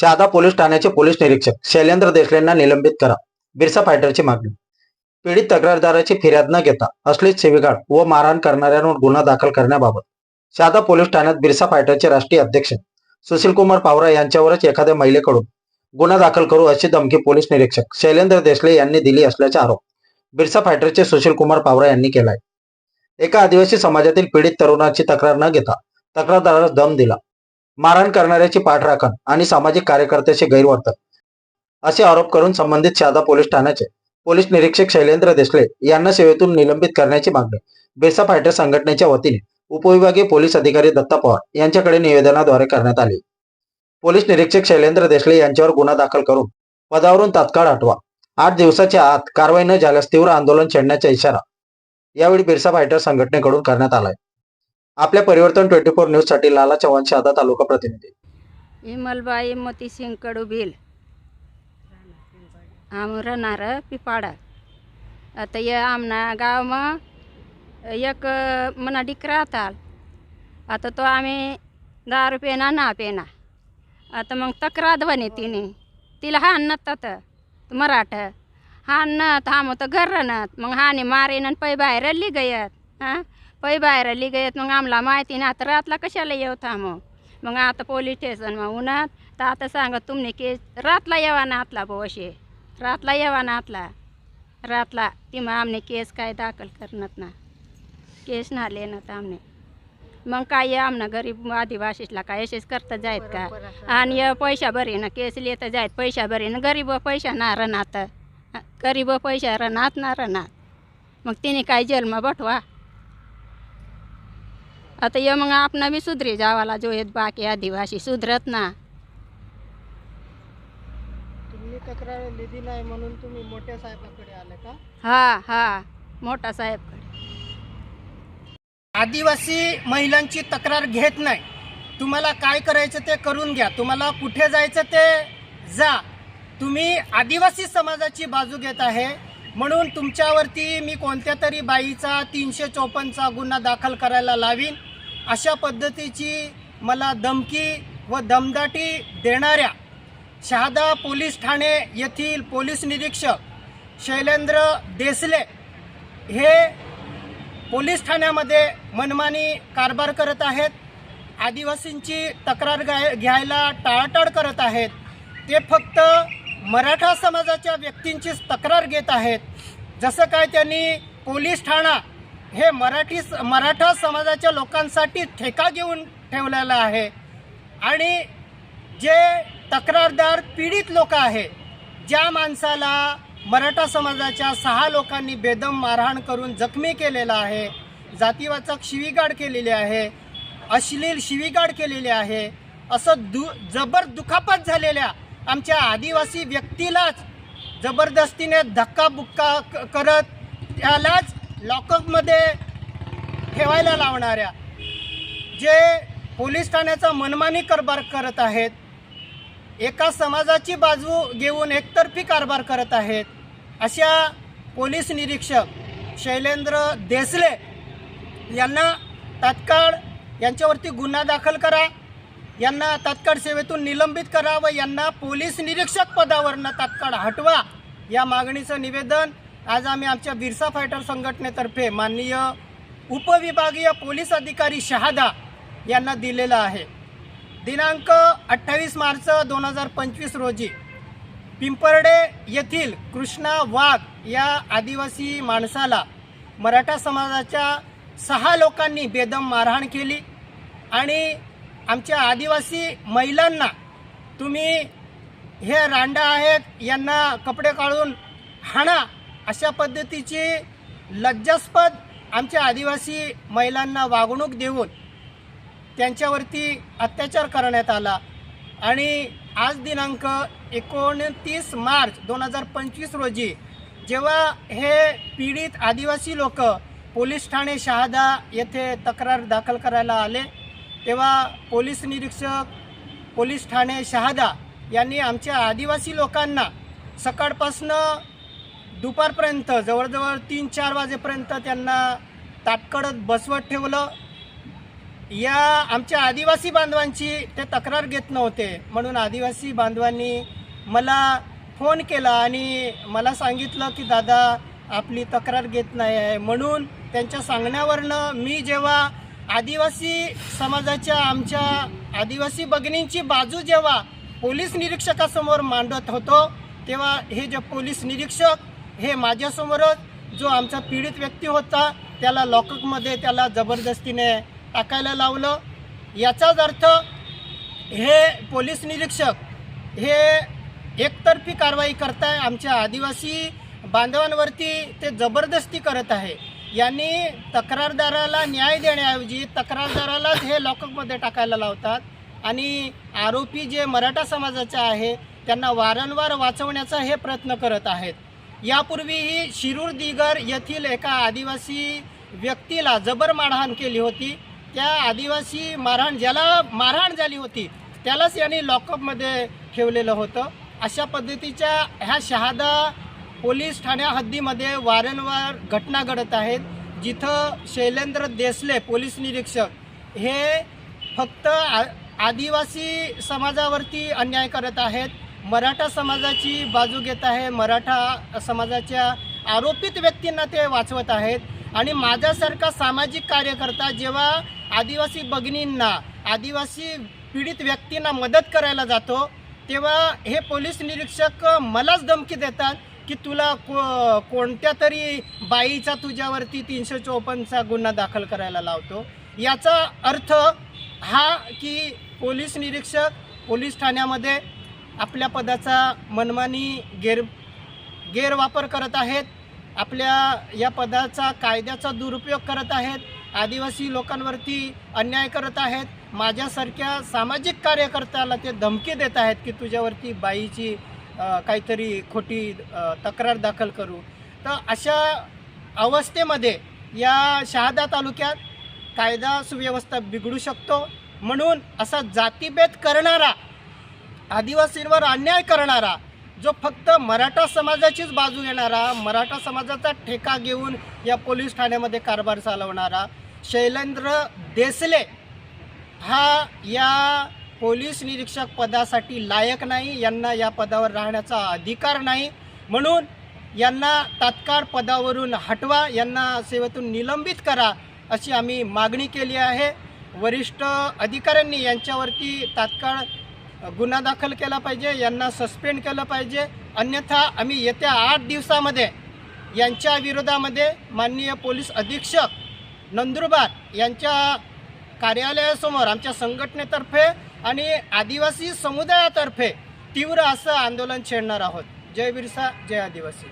Shahada police ठाण्याचे police निरीक्षक शैलेंद्र देशलेंना निलंबित करा. बिरसा फायटरची मागणी. पीडित तक्रारदाराची फिर्याद न घेता अश्लील सेवेगाळ व मारहाण करणाऱ्यांवर गुन्हा दाखल करण्याबाबत शहादा पोलीस ठाण्यात बिरसा फायटरचे राष्ट्रीय अध्यक्ष सुशीलकुमार पावरा यांच्यावरच एखाद्या महिलेकडून गुन्हा दाखल करू अशी धमकी पोलीस निरीक्षक शैलेंद्र देशले यांनी दिली असल्याचा आरोप बिरसा फायटरचे सुशीलकुमार पावरा यांनी केलाय. एका आदिवासी समाजातील पीडित तरुणाची तक्रार न घेता तक्रारदारास दम दिला. मारहाण करणाऱ्याची पाठराखण आणि सामाजिक कार्यकर्त्याचे गैरवर्तन. असे आरोप करून संबंधित शहादा पोलीस ठाण्याचे पोलीस निरीक्षक शैलेंद्र देशले यांना सेवेतून निलंबित करण्याची मागणी. बेसा फायटर संघटनेच्या वतीने उपविभागीय पोलीस अधिकारी दत्ता पवार यांच्याकडे निवेदनाद्वारे करण्यात आली. पोलीस निरीक्षक शैलेंद्र देशले यांच्यावर गुन्हा दाखल करून पदावरून तात्काळ हटवा. आठ दिवसाच्या आत कारवाई न झाल्यास तीव्र आंदोलन छेडण्याचा इशारा यावेळी बिरसा फायटर संघटनेकडून करण्यात आलाय. आपल्या परिवर्तन ट्वेंटी फोर न्यूजसाठी लाला चव्हाण शहादा तालुका प्रतिनिधी. विमलबाई मोतीसिंग कडुबिल. आम राहणार पिपाडा. आता या आमना गावमा एक मना डिकरा राहताल आता तो आम्ही दहा रुपये ना ना पेना आता मग तक्रार बने तिने. तिला हा आणत मराठ. हा आणत हा मग तर घरनत मग हाने मारेन पै बाहेर गयत. हां? पै बाहेर ली गयत मग आम्हाला माहिती नाही. आता रातला कशाला येऊ थांबव मग? आता पोलीस स्टेशन मग उन्हात. तर आता सांगत तुमने केस रातला येवा ना आतला बोशे रातला येवा ना आतला? रातला ती मग आमने केस काय दाखल करणार ना? केस ना लेणं आमने. मग काय आमना गरीब आदिवासीला काय असेच करता जायत का? आणि पैसा बरे ना केस लिहिता जायत. पैसा बरे ना गरीब पैसा ना रनात. गरीब पैसा रनात ना रनात. मग तिने काय जेलमा बटवा? आता ये मग आपण बी सुधरी जावाला जो येत बाकी आदिवासी सुधरत ना. तुम्ही तक्रार लिहिली नाही म्हणून तुम्ही मोठ्या साहेबाकडे आले का? हा हा मोठा साहेबकडे. आदिवासी महिलांची तक्रार घेत नाही. तुम्हाला काय करायचं ते करून घ्या. तुम्हाला कुठे जायचं ते जा. तुम्ही आदिवासी समाजाची बाजू घेत आहे. म्हणून तुमच्यावरती मी कोणत्या तरी बाईचा तीनशे चोपन्नचा गुन्हा दाखल करायला लावीन. अशा पद्धतीची मला धमकी व दमदाटी देणाऱ्या शहादा पोलीस ठाणे येथील पोलीस निरीक्षक शैलेंद्र देसले हे पोलीस ठाण्यामध्ये मनमानी कारभार करत आहेत. आदिवासींची तक्रार गाय घ्यायला टाळाटाळ करत आहेत. ते फक्त मराठा समाजाच्या व्यक्तींचीच तक्रार घेत आहेत. जसं काय त्यांनी पोलीस ठाणा हे मराठी स- मराठा समाजाच्या लोकांसाठी ठेका घेऊन ठेवलेला आहे. आणि जे तक्रारदार पीडित लोक आहे ज्या माणसाला मराठा समाजाच्या सहा लोकांनी बेदम मारहाण करून जखमी केलेला आहे जातीवाचक शिवीगाड केलेली आहे अश्लील शिवीगाड केलेली आहे असं दु जबर दुखापत झालेल्या आमच्या आदिवासी व्यक्तीलाच जबरदस्तीने धक्काबुक्का क- करत त्यालाच लॉकअपमध्ये ठेवायला लावणाऱ्या जे पोलीस ठाण्याचा मनमानी कारभार करत आहेत एका समाजाची बाजू घेऊन एकतर्फी कारभार करत आहेत अशा पोलीस निरीक्षक शैलेंद्र देसले यांना तात्काळ यांच्यावरती गुन्हा दाखल करा यांना तात्काळ सेवेतून निलंबित करा व यांना पोलीस निरीक्षक पदावरनं तात्काळ हटवा या मागणीचं निवेदन आज आम्ही आमच्या बिरसा फायटर संघटनेतर्फे माननीय उपविभागीय पोलीस अधिकारी शहादा यांना दिलेलं आहे. दिनांक अठ्ठावीस मार्च दोन हजार पंचवीस रोजी पिंपर्डे येथील कृष्णा वाघ या आदिवासी माणसाला मराठा समाजाच्या सहा लोकांनी बेदम मारहाण केली आणि आमच्या आदिवासी महिलांना तुम्ही हे रांडा आहेत यांना कपडे काढून हाणा अशा पद्धतीची लज्जास्पद आमच्या आदिवासी महिलांना वागणूक देऊन त्यांच्यावरती अत्याचार करण्यात आला. आणि आज दिनांक एकोणतीस मार्च दोन हजार पंचवीस रोजी जेव्हा हे पीडित आदिवासी लोक पोलीस ठाणे शहादा येथे तक्रार दाखल करायला आले तेव्हा पोलीस निरीक्षक पोलीस ठाणे शहादा यांनी आमच्या आदिवासी लोकांना सकाळपासनं दुपारपर्यंत जवळजवळ तीन चार वाजेपर्यंत त्यांना ताटकडत बसवत ठेवलं. या आमच्या आदिवासी बांधवांची ते तक्रार घेत नव्हते. म्हणून आदिवासी बांधवांनी मला फोन केला आणि मला सांगितलं की दादा आपली तक्रार घेत नाही आहे. म्हणून त्यांच्या सांगण्यावरनं मी जेव्हा आदिवासी समाजाच्या आमच्या आदिवासी भगिनींची बाजू जेव्हा पोलीस निरीक्षकासमोर मांडत होतो तेव्हा हे जे पोलीस निरीक्षक हे माझ्यासमोरच जो आमचा पीडित व्यक्ती होता त्याला लॉकअपमध्ये त्याला जबरदस्तीने टाकायला लावलं. याचाच अर्थ हे पोलीस निरीक्षक हे एकतर्फी कारवाई करताय आमच्या आदिवासी बांधवांवरती ते जबरदस्ती करत आहे. यांनी तक्रारदाराला न्याय देण्याऐवजी तक्रारदारालाच हे लॉकअपमध्ये टाकायला लावतात आणि आरोपी जे मराठा समाजाचे आहे त्यांना वारंवार वाचवण्याचा हे प्रयत्न करत आहेत. यापूर्वीही शिरूर दिगर येथील एका आदिवासी व्यक्तीला जबर मारहाण केली होती. त्या आदिवासी मारहाण ज्याला मारहाण झाली होती त्यालाच यांनी लॉकअपमध्ये ठेवलेलं होतं. अशा पद्धतीच्या ह्या शहादा पोलीस ठाण्या हद्दीमध्ये वारंवार घटना घडत आहेत. जिथं शैलेंद्र देसले पोलीस निरीक्षक हे फक्त आ आदिवासी समाजावरती अन्याय करत आहेत. मराठा समाजाची बाजू घेत आहे मराठा समाजाच्या आरोपित व्यक्तींना ते वाचवत आहेत. आणि माझ्यासारखा सामाजिक कार्यकर्ता जेव्हा आदिवासी भगिनींना आदिवासी पीडित व्यक्तींना मदत करायला जातो तेव्हा हे पोलीस निरीक्षक मलाच धमकी देतात की तुला को कोणत्या तरी बाईचा तुझ्यावरती तीनशे चोपन्नचा गुन्हा दाखल करायला लावतो. याचा अर्थ हा की पोलीस निरीक्षक पोलीस ठाण्यामध्ये आपल्या पदाचा मनमानी गैर गैरवापर करत आहेत. आपल्या या पदाचा कायद्याचा दुरुपयोग करत आहेत. आदिवासी लोकांवरती अन्याय करत आहेत. माझ्यासारख्या सामाजिक कार्यकर्त्याला ते धमकी देत आहेत की तुझ्यावरती बाईची काहीतरी खोटी तक्रार दाखल करू. तर अशा अवस्थेमध्ये या शहादा तालुक्यात कायदा सुव्यवस्था बिघडू शकतो. म्हणून असा जातीभेद करणारा आदिवासींवर अन्याय करणारा जो फक्त मराठा समाजाचीच बाजू घेणारा मराठा समाजाचा ठेका घेऊन या पोलीस ठाण्यामध्ये कारभार चालवणारा शैलेंद्र देसले हा या पोलीस निरीक्षक पदासाठी लायक नाही यांना या पदावर राहण्याचा अधिकार नाही. म्हणून यांना तात्काळ पदावरून हटवा यांना सेवेतून निलंबित करा अशी आम्ही मागणी केली आहे. वरिष्ठ अधिकाऱ्यांनी यांच्यावरती तात्काळ गुन्हा दाखल केला पाहिजे यांना सस्पेंड केलं पाहिजे. अन्यथा आम्ही येत्या आठ दिवसामध्ये यांच्या विरोधामध्ये माननीय पोलीस अधीक्षक नंदुरबार यांच्या कार्यालयासमोर आमच्या संघटनेतर्फे आणि आदिवासी समुदायातर्फे तीव्र असं आंदोलन छेडणार आहोत. जय बिरसा जय आदिवासी.